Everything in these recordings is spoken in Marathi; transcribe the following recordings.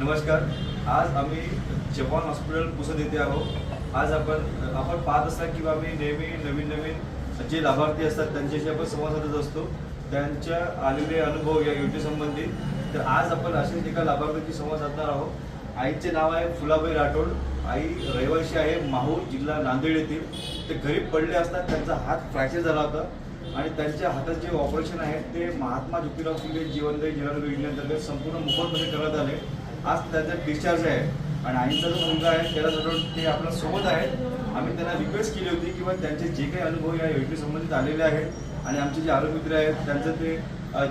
नमस्कार. आज आम्ही जपान हॉस्पिटल पुसद येथे आहोत. आज आपण आपण पाहत असता किंवा आम्ही नेहमी नवीन नवीन जे लाभार्थी असतात त्यांच्याशी आपण संवाद साधत असतो. त्यांच्या आलेले अनुभव या योजनेसंबंधी तर आज आपण असेच एका लाभार्थीशी संवाद साधणार आहोत. आईचे नाव आहे फुलाबाई राठोड. आई रहिवासी आहे माहूर जिल्हा नांदेड येथील. ते गरीब पडले असतात त्यांचा हात फ्रॅक्चर झाला होता. आणि त्यांच्या हातात जे ऑपरेशन आहे ते महात्मा ज्योतिराव फुले जीवनदायी जीवन योजनेअंतर्गत संपूर्ण मोफतमध्ये करण्यात आले. आज त्यांचा डिस्चार्ज आहे. आणि आईचा जो मुलगा आहे त्याला सोडून ते आपल्यासोबत आहेत आम्ही त्यांना रिक्वेस्ट केली होती किंवा त्यांचे जे काही अनुभव या योजनेसंबंधित आलेले आहेत. आणि आमचे जे आरोग्य मित्र आहेत त्यांचं ते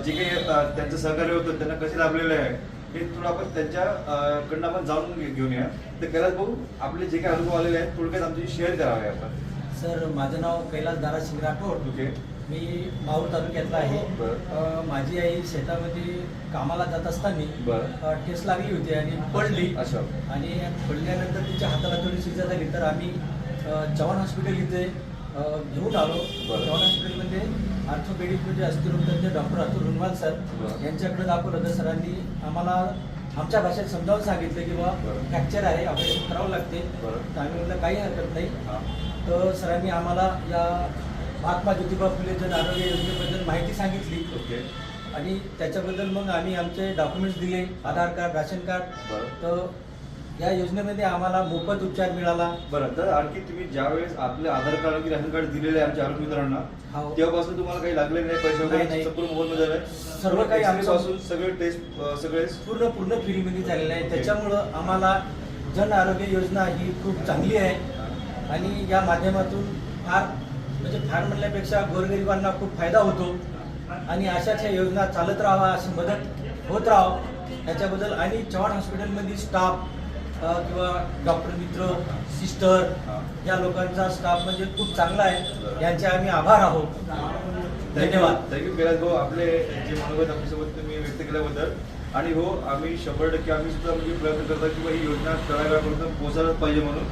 जे काही त्यांचं सहकार्य होतं त्यांना कसे लाभलेले आहे हे थोडं आपण त्यांच्या अ, कडनं आपण जाणून घेऊन या. तर कैलास भाऊ आपले जे काही अनुभव आलेले आहेत थोडक्यात आमच्याशी शेअर करावे आपण. सर माझं नाव कैलास दारासिंग राठोड ओके. मी माहूर तालुक्यातला आहे माझी आई शेतामध्ये कामाला जात असताना ठेस लागली होती आणि पडली अच्छा आणि पडल्यानंतर तिच्या हाताला थोडी शिजा झाली तर आम्ही चव्हाण हॉस्पिटल इथे घेऊन आलो. चव्हाण हॉस्पिटलमध्ये ऑर्थोपेडिक म्हणजे अस्थिरोगतज्ञ डॉक्टर अतुल रुनवाल सर. यांच्याकडे दाखवलं तर सरांनी आम्हाला आमच्या भाषेत समजावून सांगितलं की बरं. फ्रॅक्चर आहे ऑपरेशन करावं लागते. तर आम्ही म्हटलं काही हरकत नाही. तर सरांनी आम्हाला या महात्मा ज्योतिबा फुले जन आरोग्य योजनेबद्दल माहिती सांगितली. ओके. आणि त्याच्याबद्दल मग आम्ही आमचे डॉक्युमेंट्स दिले आधार कार्ड राशन कार्ड. बरं. तर या योजनेमध्ये आम्हाला मोफत उपचार मिळाला. बरं तर आणखी तुम्ही ज्यावेळेस आपले आधार कार्ड आणि रॅशन कार्ड दिलेले आहे आमच्या आरोग्य मित्रांना हो. तेव्हापासून तुम्हाला काही लागले नाही पैसे नाही, वगैरे? नाही. संपूर्ण मोबाईल मध्ये सर्व काही आमचं- पासून सगळे टेस्ट सगळे? पूर्ण पूर्ण फ्रीमध्ये झालेलं आहे. ओके. त्याच्यामुळं आम्हाला जन आरोग्य योजना ही खूप चांगली आहे. आणि या माध्यमातून फार म्हणजे फार म्हणण्यापेक्षा गोरगरिबांना खूप फायदा होतो. आणि अशाच या योजना चालत राहावा अशी मदत होत राहावं. याच्याबद्दल आणि चव्हाण हॉस्पिटलमधील स्टाफ किंवा डॉक्टर मित्र सिस्टर. या लोकांचा स्टाफ म्हणजे खूप चांगला आहे. यांचे आम्ही आभार आहोत. धन्यवाद. थँक्यू कैलास भाऊ. आपले जे मनोगत आपल्यासोबत तुम्ही व्यक्त केल्याबद्दल. आणि हो आम्ही शंभर टक्के आम्ही सुद्धा म्हणजे प्रयत्न करतो की ही योजना तळागाळापर्यंत पोहोचायलाच पाहिजे म्हणून.